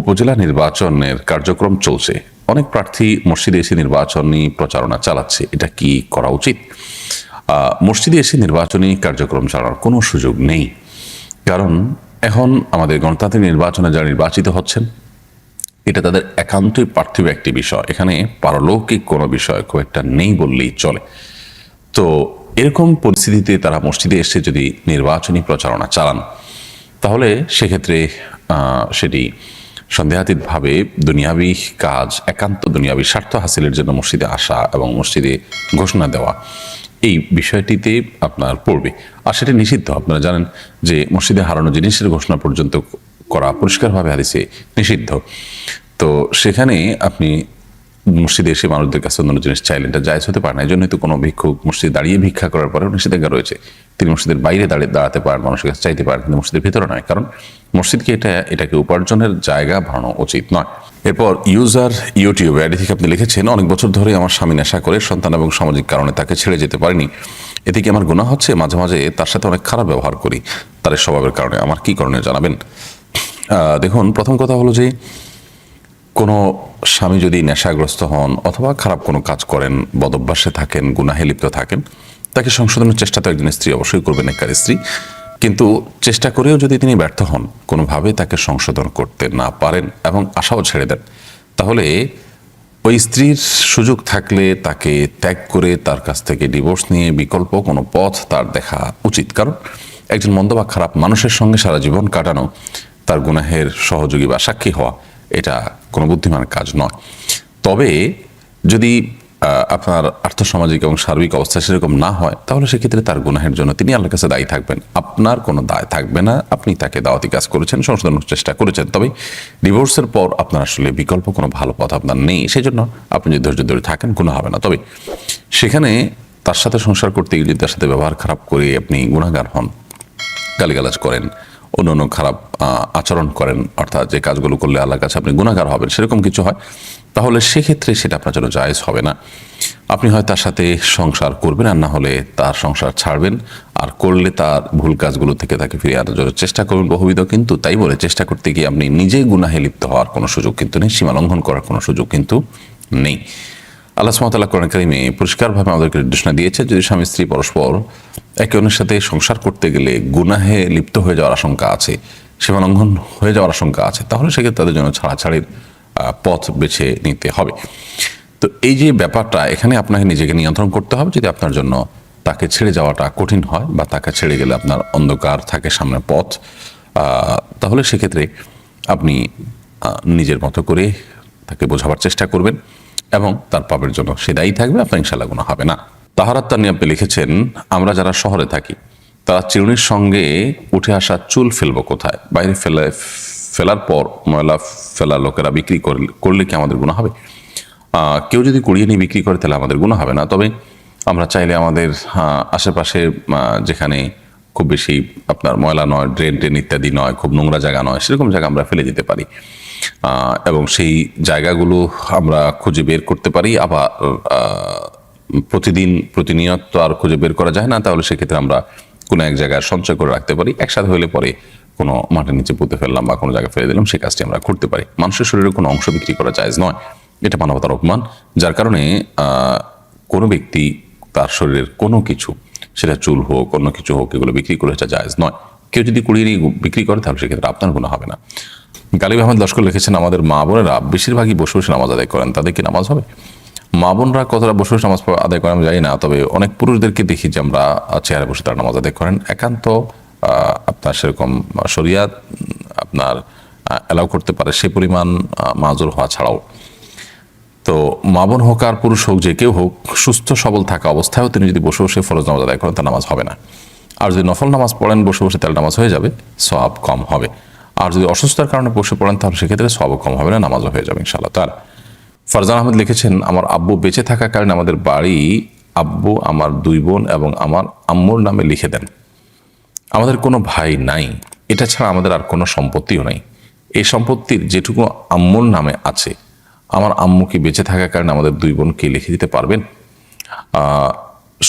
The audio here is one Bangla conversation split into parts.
উপজেলা নির্বাচনের কার্যক্রম চলছে। অনেক প্রার্থী মসজিদে এসে নির্বাচনী প্রচারণা চালাচ্ছে। এটা কি করা উচিত? মসজিদে এসে নির্বাচনী কার্যক্রম চালানোর কোনো সুযোগ নেই। কারণ এখন আমাদের গণতান্ত্রিক নির্বাচনে যারা নির্বাচিত হচ্ছেন, এটা তাদের একান্তই পার্থিব একটি বিষয়। এখানে পারলৌকিক কোনো বিষয় খুব একটা নেই বললেই চলে। তো এরকম পরিস্থিতিতে তারা মসজিদে এসে যদি নির্বাচনী প্রচারণা চালান, তাহলে সেক্ষেত্রে সেটি সন্দেহাতীতভাবে দুনিয়াবি কাজ, একান্ত দুনিয়াবি স্বার্থ হাসিলের জন্য মসজিদে আসা এবং মসজিদে ঘোষণা দেওয়া, এই বিষয়টিতে আপনার পড়বে। আর সেটা নিষিদ্ধ। আপনারা জানেন যে মসজিদে হারানো জিনিসের ঘোষণা পর্যন্ত করা পরিষ্কারভাবে হাদিসে নিষিদ্ধ। তো সেখানে আপনি মসজিদে এসে মানুষদের কাছে অন্য জিনিস চাইলেন, এটা জায়জ হতে পারে না। এই জন্যই তো কোনো ভিক্ষুক মসজিদে দাঁড়িয়ে ভিক্ষা করার পরেও নিষেধাজ্ঞা রয়েছে। তিনি মসজিদের বাইরে দাঁড়িয়ে দাঁড়াতে পারেন, মানুষের কাছে চাইতে পারেন, কিন্তু মসজিদের ভিতরে নয়। কারণ মসজিদকে এটা, এটাকে উপার্জনের জায়গা বানানো উচিত নয়। এরপর ইউজার ইউটিউব আইডি থেকে আপনি লিখেছেন, অনেক বছর ধরে আমার স্বামী নেশা করে সন্তান এবং সামাজিক কারণে তাকে ছেড়ে যেতে পারিনি। এতে কি আমার গুণা হচ্ছে? মাঝে মাঝে তার সাথে অনেক খারাপ ব্যবহার করি। তার স্বভাবের কারণে। আমার কি করণীয় জানাবেন? দেখুন, প্রথম কথা হলো যে কোনো স্বামী যদি নেশাগ্রস্ত হন অথবা খারাপ কোনো কাজ করেন, বদভ্যাসে থাকেন, গুনাহে লিপ্ত থাকেন, তাকে সংশোধনের চেষ্টা তো একজন স্ত্রী অবশ্যই করবেন একবার স্ত্রী। কিন্তু চেষ্টা করেও যদি তিনি ব্যর্থ হন, কোনোভাবে তাকে সংশোধন করতে না পারেন এবং আশাও ছেড়ে দেন, তাহলে ওই স্ত্রীর সুযোগ থাকলে তাকে ত্যাগ করে তার কাছ থেকে ডিভোর্স নিয়ে বিকল্প কোনো পথ তার দেখা উচিত। কারণ একজন মন্দ বা খারাপ মানুষের সঙ্গে সারা জীবন কাটানো তার গুনাহের সহযোগী বা সাক্ষী হওয়া, এটা কোনো বুদ্ধিমান কাজ নয়। তবে যদি আপনার আর্থসামাজিক এবং সার্বিক অবস্থা সেরকম না হয়, তাহলে সেক্ষেত্রে তার গুনাহের জন্য তিনি আল্লাহর কাছে দায়ী থাকবেন। আপনার কোনো দায় থাকবে না, আপনি তাকে দাওয়াতি কাজ করেছেন, সংশোধনের চেষ্টা করেছেন। তবে ডিভোর্সের পর আপনার আসলে বিকল্প কোনো ভালো পথ আপনার নেই সেই জন্য আপনি যদি ধৈর্য ধরে থাকেন কোনো হবে না। তবে সেখানে তার সাথে সংসার করতে গিয়ে যদি তার সাথে ব্যবহার খারাপ করে আপনি গুণাগার হন, গালিগালাজ করেন অন্য অন্য খারাপ আচরণ করেন, অর্থাৎ যে কাজগুলো করলে আল্লাহর কাছে আপনি গুণাগার হবেন, সেরকম কিছু হয়। তাহলে সেক্ষেত্রে সেটা আপনার জন্য জায়েজ হবে না। আপনি হয় তার সাথে সংসার করবেন আর না হলে তার সংসার ছাড়বেন, আর করলে তার ভুল কাজগুলো থেকে তাকে ফিরিয়ে আনার জন্য চেষ্টা করবেন বহুবিধ। কিন্তু তাই বলে চেষ্টা করতে গিয়ে আপনি নিজেই গুনাহে লিপ্ত হওয়ার কোনো সুযোগ কিন্তু নেই সীমা লঙ্ঘন করার কোনো সুযোগ কিন্তু নেই। আল্লাহ সুমতাল্লাহ কোরআন কারিমে পরিষ্কারভাবে আমাদেরকে নির্দেশনা দিয়েছে যদি স্বামী স্ত্রী পরস্পর একে অন্যের সাথে সংসার করতে গেলে গুনাহে লিপ্ত হয়ে যাওয়ার আশঙ্কা আছে সীমা লঙ্ঘন হয়ে যাওয়ার আশঙ্কা আছে, তাহলে সেক্ষেত্রে তাদের জন্য ছাড়াছাড়ির পথ বেছে নিতে হবে। তো এই যে ব্যাপারটা, এখানে আপনাকে নিজেকে নিয়ন্ত্রণ করতে হবে যদি আপনার জন্য তাকে ছেড়ে যাওয়াটা কঠিন হয় বা তাকে ছেড়ে গেলে আপনার অন্ধকার থাকে সামনে পথ তাহলে সেক্ষেত্রে আপনি নিজের মতো করে তাকে বোঝাবার চেষ্টা করবেন। এবং তার পাপের জন্য সে দায়ী থাকবে, আপনার ইনশাল্লাহ কোনো হবে না। তাহারাত তানি আপনি লিখেছেন, আমরা যারা শহরে থাকি, তারা চিরুনির সঙ্গে উঠে আসা চুল ফেলব কোথায়? বাইরে ফেলে, ফেলার পর ময়লা ফেলা লোকেরা বিক্রি করলে কি আমাদের গুণা হবে? কেউ যদি কুড়িয়ে নিয়ে বিক্রি করে, তাহলে আমাদের গুণা হবে না। তবে আমরা চাইলে আমাদের আশেপাশে যেখানে খুব বেশি আপনার ময়লা নয় ড্রেন ট্রেন ইত্যাদি নয়, খুব নোংরা জায়গা নয়, সেরকম জায়গা আমরা ফেলে দিতে পারি। এবং সেই জায়গাগুলো আমরা খুঁজে বের করতে পারি। আবার প্রতিদিন প্রতিনিয়ত আর খুঁজে বের করা যায় না, তাহলে সেক্ষেত্রে আমরা কোনো এক জায়গায় সঞ্চয় করে রাখতে পারি। একসাথে হলে পরে কোনো মাটির নিচে পুঁতে ফেললাম বা কোনো জায়গায় ফেলে দিলাম সেই কাজটি আমরা করতে পারি। মানুষের শরীরে কোনো অংশ বিক্রি করা যায় নয়। এটা মানবতার অপমান, যার কারণে কোনো ব্যক্তি তার শরীরের কোনো কিছু, সেটা চুল হোক, অন্য কিছু হোক, এগুলো বিক্রি করে এটা জায়েজ নয়। কেউ যদি কুড়িয়ে নিয়ে বিক্রি করে, তাহলে সেক্ষেত্রে আপনার কোনো হবে না। গালিব আহমেদ লস্কর লিখেছেন, আমাদের মা বোনেরা বেশিরভাগই বসে বসে নামাজ আদায় করেন। তাদের কি নামাজ হবে? মা বোনরা কতটা বসে বসে নামাজ আদায় করেন আমি জানি না, তবে অনেক পুরুষদেরকে দেখি যে আমরা চেয়ারে বসে তারা নামাজ আদায় করেন। একান্ত আপনার সেরকম শরিয়াত আপনার অ্যালাউ করতে পারে সে পরিমাণ মাজুর হওয়া ছাড়াও। তো মা বোন হোক আর পুরুষ হোক, যে কেউ হোক, সুস্থ সবল থাকা অবস্থায়ও তিনি যদি বসে বসে ফরজ নামাজ আদায় করেন, তার নামাজ হবে না। আর যদি নফল নামাজ পড়েন, বসে বসে তাহলে নামাজ হয়ে যাবে সব কম হবে। আর যদি অসুস্থতার কারণে বসে পড়েন, তাহলে সেক্ষেত্রে সবও কম হবে না, নামাজও হয়ে যাবে ইনশাআল্লাহ। তার ফারজান আহমেদ লিখেছেন, আমার আব্বু বেঁচে থাকাকালীন আমাদের বাড়ি আব্বু, আমার দুই বোন এবং আমার আম্মুর নামে লিখে দেন। আমাদের কোনো ভাই নাই, এটা ছাড়া আমাদের আর কোনো সম্পত্তিও নাই। এই সম্পত্তির যেটুকু আম্মুর নামে আছে, আমার আম্মু কি বেঁচে থাকার কারণে আমাদের দুই বোনকে লিখে দিতে পারবেন?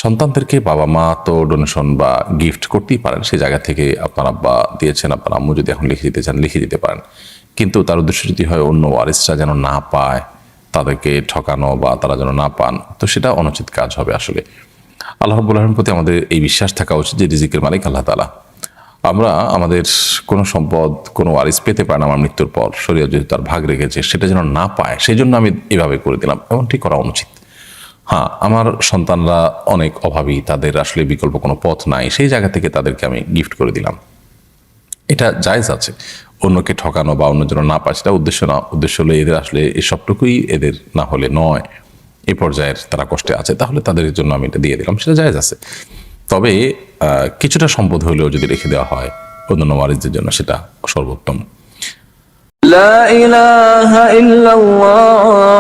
সন্তানদেরকে বাবা মা তো ডোনেশন বা গিফট করতেই পারেন, সেই জায়গা থেকে আপনার আব্বা দিয়েছেন, আপনার আম্মু যদি এখন লিখে দিতে চান, লিখে দিতে পারেন। কিন্তু তার উদ্দেশ্য যদি হয় অন্য ওয়ারিসরা যেন না পায়, তাদেরকে ঠকানো বা তারা যেন না পান, তো সেটা অনুচিত কাজ হবে আসলে। আল্লাহ রব্বুল আলমের প্রতি আমাদের এই বিশ্বাস থাকা উচিত যে রিজিকের মালিক আল্লাহ তালা আমরা আমাদের কোনো সম্পদ, কোনো ওয়ারিস পেতে পারে না আমার মৃত্যুর পর শরীর যদি তার ভাগ রেখেছে, সেটা যেন না পায় সেই জন্য আমি এভাবে করে দিলাম এমনটি করা অনুচিত। হ্যাঁ আমার সন্তানরা অনেক অভাবী, তাদের আসলে বিকল্প কোনো পথ নাই, সেই জায়গা থেকে তাদেরকে আমি গিফট করে দিলাম। এটা জায়জ আছে। অন্যকে ঠকানো বা অন্য জন্য না পায়, সেটা উদ্দেশ্য না, উদ্দেশ্য হলে এদের আসলে এসবটুকুই এদের না হলে নয়। এ পর্যায়ের তারা কষ্টে আছে, তাহলে তাদের জন্য আমি এটা দিয়ে দিলাম, সেটা জায়জ আছে। তবে কিছুটা সম্পদ হলেও যদি রেখে দেওয়া হয়, অন্যান্য ওয়ারিসদের জন্য সেটা সর্বোত্তম। লা ইলাহা ইল্লাল্লাহ।